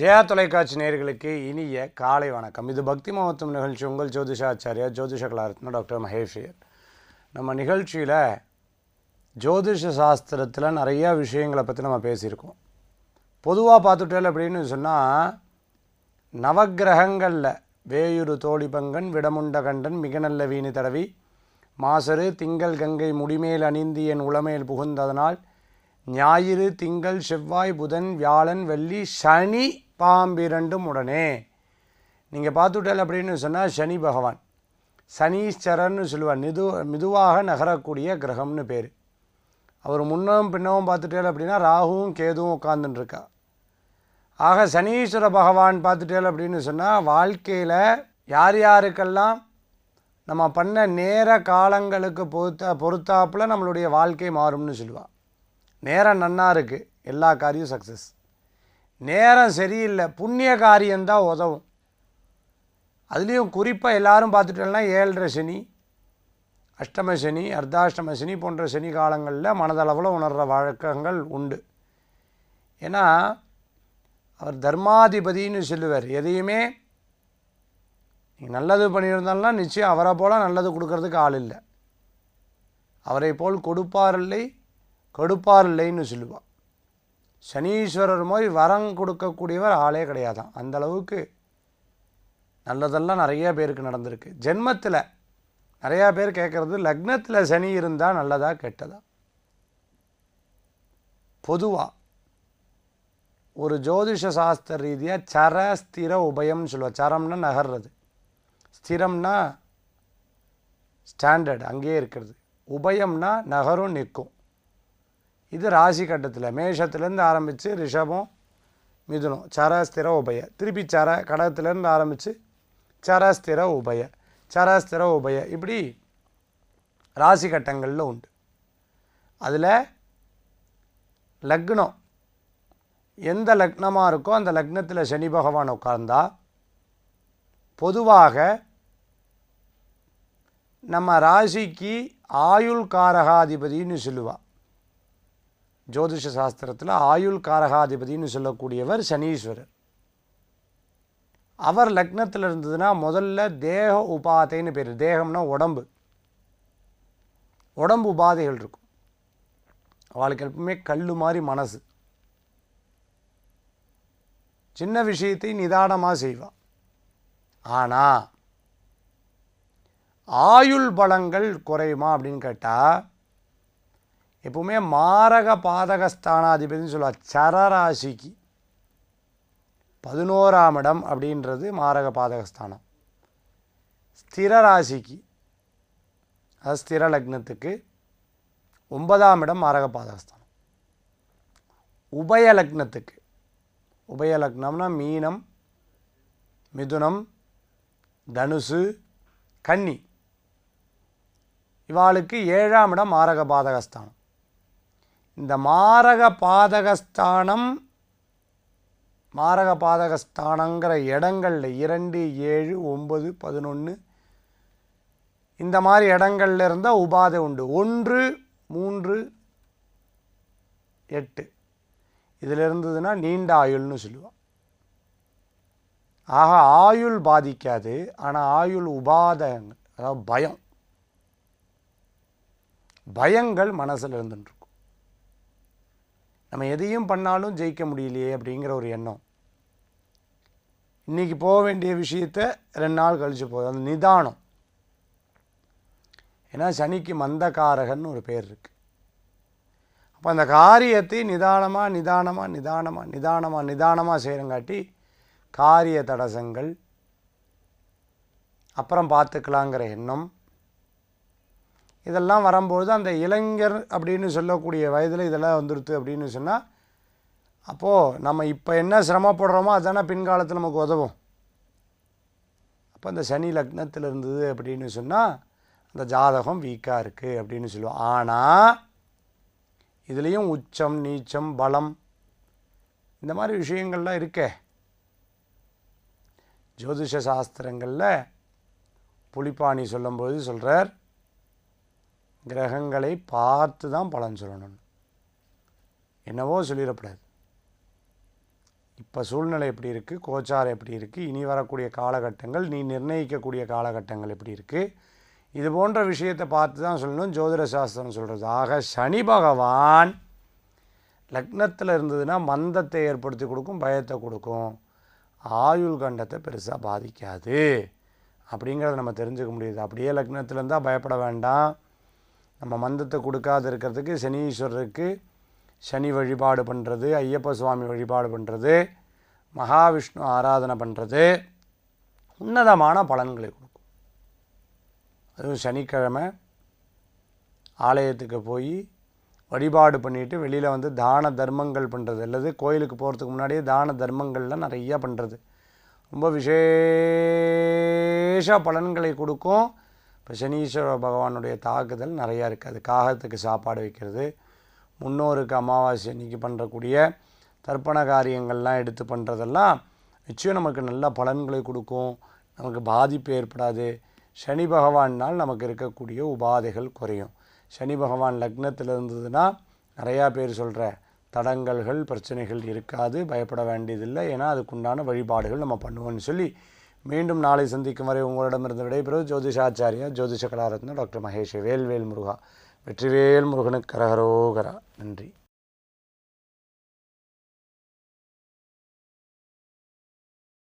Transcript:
ஜெயா தொலைக்காட்சி நேயர்களுக்கு இனிய காலை வணக்கம். இது பக்தி மகத்துவம் நிகழ்ச்சி. உங்கள் ஜோதிஷாச்சாரியா ஜோதிஷ கலாரத்ன டாக்டர் மகேஷியர். நம்ம நிகழ்ச்சியில் ஜோதிஷ சாஸ்திரத்தில் நிறையா விஷயங்களை பற்றி நம்ம பேசியிருக்கோம். பொதுவாக பார்த்துட்டேல் அப்படின்னு சொன்னால் நவக்கிரகங்களில் வேயுரு தோழிபங்கன் விடமுண்டகண்டன் மிக நல்ல வீணி தடவி மாசரு திங்கள் கங்கை முடிமேல் அணிந்து என் உளமேல் புகுந்ததனால் ஞாயிறு திங்கள் செவ்வாய் புதன் வியாழன் வெள்ளி சனி பாம்பிரண்டும் உடனே. நீங்கள் பார்த்துட்டல் அப்படின்னு சொன்னால் சனி பகவான். சனீஸ்வரர்னு சொல்லுவார். மிது மெதுவாக நகரக்கூடிய கிரகம்னு பேர். அவர் முன்னும் பின்னவும் பார்த்துட்டேல் அப்படின்னா ராகுவும் கேதுவும் உட்காந்துட்டுருக்கா ஆக சனீஸ்வர பகவான் பார்த்துட்டேல் அப்படின்னு சொன்னால் வாழ்க்கையில் யார் யாருக்கெல்லாம் நம்ம பண்ண நேர காலங்களுக்கு பொறுத்த பொறுத்தாப்புல நம்மளுடைய வாழ்க்கை மாறும்னு சொல்லுவாள் நேரம் நன்னா இருக்குது எல்லா காரியம் சக்ஸஸ் நேரம் சரியில்லை. புண்ணிய காரியம்தான் உதவும். அதுலேயும் குறிப்பாக எல்லாரும் பார்த்துட்டோம்னா ஏழரை சனி அஷ்டம சனி அர்த்தாஷ்டம சனி போன்ற சனி காலங்களில் மனதளவில் உணர்கிற வழக்கங்கள் உண்டு. ஏன்னா அவர் தர்மாதிபதின்னு சொல்லுவார். எதையுமே நீங்கள் நல்லது பண்ணியிருந்தாலும் நிச்சயம் அவரை போல் நல்லது கொடுக்கறதுக்கு ஆள் இல்லை. அவரை போல் கொடுப்பார் இல்லை கடுப்பார் இல்லைன்னு சொல்லுவாள் சனீஸ்வரர் மாதிரி வரம் கொடுக்கக்கூடியவர் ஆளே கிடையாதான். அந்த அளவுக்கு நல்லதெல்லாம் நிறைய பேருக்கு நடந்திருக்கு. ஜென்மத்தில் நிறையா பேர் கேட்குறது லக்னத்தில் சனி இருந்தால் நல்லதா கெட்டதா? பொதுவாக ஒரு ஜோதிஷ சாஸ்திர ரீதியாக சர ஸ்திர உபயம்னு சொல்லுவாள் சரம்னா நகர்றது. ஸ்திரம்னா ஸ்டாண்டர்ட் அங்கேயே இருக்கிறது. உபயம்னா நகரும் நிற்கும். இது ராசி கட்டத்தில் மேஷத்துலேருந்து ஆரம்பித்து ரிஷபம் மிதுனம் சராஸ்திர உபய. திருப்பி சர கடகத்துலேருந்து ஆரம்பித்து சராஸ்திர உபய. சராஸ்திர உபய இப்படி ராசி கட்டங்களில் உண்டு. அதில் லக்னம். எந்த லக்னமாக இருக்கோ அந்த லக்னத்தில் சனி பகவான் உட்கார்ந்தா பொதுவாக நம்ம ராசிக்கு ஆயுள் காரகாதிபதினு சொல்லுவாள் ஜோதிஷ சாஸ்திரத்தில் ஆயுள் காரகாதிபதினு சொல்லக்கூடியவர் சனீஸ்வரர். அவர் லக்னத்தில் இருந்ததுன்னா முதல்ல தேக உபாதைன்னு பேர். தேகம்னா உடம்பு. உடம்பு உபாதைகள் இருக்கும். அவளுக்கு எப்பவுமே கல் மாதிரி மனசு. சின்ன விஷயத்தை நிதானமாக செய்வாள் ஆனால் ஆயுள் பலங்கள் குறையுமா அப்படின்னு கேட்டால் எப்பவுமே மாரக பாதகஸ்தானாதிபதினு சொல்லுவார் சரராசிக்கு பதினோராம் இடம் அப்படின்றது மாரக பாதகஸ்தானம். ஸ்திர ராசிக்கு அது ஸ்திர லக்னத்துக்கு ஒன்பதாம் இடம் மாரக பாதகஸ்தானம். உபய லக்னத்துக்கு உபய லக்னம்னா மீனம் மிதுனம் தனுசு கன்னி. இவாளுக்கு ஏழாம் இடம் மாரக பாதகஸ்தானம். இந்த மாரக பாதகஸ்தானம் மாரக பாதகஸ்தானங்கிற இடங்களில் இரண்டு ஏழு ஒம்பது பதினொன்று இந்த மாதிரி இடங்கள்ல இருந்தால் உபாதை உண்டு. ஒன்று மூன்று எட்டு. இதில் இருந்ததுன்னா நீண்ட ஆயுள்னு சொல்லுவாள் ஆக ஆயுள் பாதிக்காது ஆனால் ஆயுள் உபாதங்கள் அதாவது பயம். பயங்கள் மனசில் இருந்துட்டுருக்கும் நம்ம எதையும் பண்ணாலும் ஜெயிக்க முடியலையே அப்படிங்கிற ஒரு எண்ணம். இன்றைக்கி போக வேண்டிய விஷயத்த ரெண்டு நாள் கழித்து போகுது அந்த நிதானம். ஏன்னா சனிக்கு மந்தகாரகன்னு ஒரு பேர் இருக்குது அப்போ அந்த காரியத்தை நிதானமாக நிதானமாக நிதானமாக நிதானமாக நிதானமாக செய்கிறங்காட்டி காரிய தடசங்கள் அப்புறம் பார்த்துக்கலாங்கிற எண்ணம் இதெல்லாம் வரும்பொழுது அந்த இளைஞர் அப்படின்னு சொல்லக்கூடிய வயதில் இதெல்லாம் வந்துடுது அப்படின்னு சொன்னால் அப்போது நம்ம இப்போ என்ன சிரமப்படுறோமோ அதுதானே பின்காலத்தில் நமக்கு உதவும். அப்போ அந்த சனி லக்னத்தில் இருந்தது அப்படின்னு சொன்னால் அந்த ஜாதகம் வீக்காக இருக்குது அப்படின்னு சொல்லுவோம். ஆனால் இதுலேயும் உச்சம் நீச்சம் பலம் இந்த மாதிரி விஷயங்கள்லாம் இருக்கே. ஜோதிஷ சாஸ்திரங்களில் புலிப்பாணி சொல்லும்போது சொல்கிறார் கிரகங்களை பார்த்து தான் பலன் சொல்லணும் என்னவோ சொல்லிடக்கூடாது இப்போ சூழ்நிலை எப்படி இருக்குது கோச்சாரம் எப்படி இருக்குது இனி வரக்கூடிய காலகட்டங்கள் நீ நிர்ணயிக்கக்கூடிய காலகட்டங்கள் எப்படி இருக்குது இது போன்ற விஷயத்தை பார்த்து தான் சொல்லணும். ஜோதிட சாஸ்திரம் சொல்கிறது ஆக சனி பகவான் லக்னத்தில் இருந்ததுன்னா மந்தத்தை ஏற்படுத்தி கொடுக்கும் பயத்தை கொடுக்கும். ஆயுள் கண்டத்தை பெருசாக பாதிக்காது. அப்படிங்கிறத நம்ம தெரிஞ்சுக்க முடியுது. அப்படியே லக்னத்தில் இருந்தால் பயப்பட வேண்டாம். நம்ம மந்தத்தை கொடுக்காது இருக்கிறதுக்கு சனீஸ்வரருக்கு சனி வழிபாடு பண்ணுறது ஐயப்ப சுவாமி வழிபாடு பண்ணுறது மகாவிஷ்ணு ஆராதனை பண்ணுறது உன்னதமான பலன்களை கொடுக்கும். அதுவும் சனிக்கிழமை ஆலயத்துக்கு போய் வழிபாடு பண்ணிவிட்டு வெளியில் வந்து தான தர்மங்கள் பண்ணுறது அல்லது கோயிலுக்கு போகிறதுக்கு முன்னாடியே தான தர்மங்கள்லாம் நிறையா பண்ணுறது ரொம்ப விசேஷ பலன்களை கொடுக்கும். இப்போ சனீஸ்வர பகவானுடைய தாக்குதல் நிறையா இருக்குது அது காகத்துக்கு சாப்பாடு வைக்கிறது முன்னோருக்கு அமாவாசை அன்னைக்கு பண்ணுறக்கூடிய தர்ப்பண காரியங்கள்லாம் எடுத்து பண்ணுறதெல்லாம் நிச்சயம் நமக்கு நல்ல பலன்களை கொடுக்கும். நமக்கு பாதிப்பு ஏற்படாது. சனி பகவானால் நமக்கு இருக்கக்கூடிய உபாதைகள் குறையும். சனி பகவான் லக்னத்தில் இருந்ததுன்னா நிறையா பேர் சொல்கிற தடங்கல்கள் பிரச்சனைகள் இருக்காது. பயப்பட வேண்டியதில்லை. ஏன்னா அதுக்குண்டான வழிபாடுகள் நம்ம பண்ணுவோம்னு சொல்லி மீண்டும் நாளை சந்திக்கும் வரை உங்களிடமிருந்து விடைபெறுவது ஜோதிஷாச்சாரியா ஜோதிஷ கலாரத்ன டாக்டர் மகேஷ் வேல்வேல் முருகா. வெற்றிவேல் முருகனுக்கு கரகரோகரா நன்றி.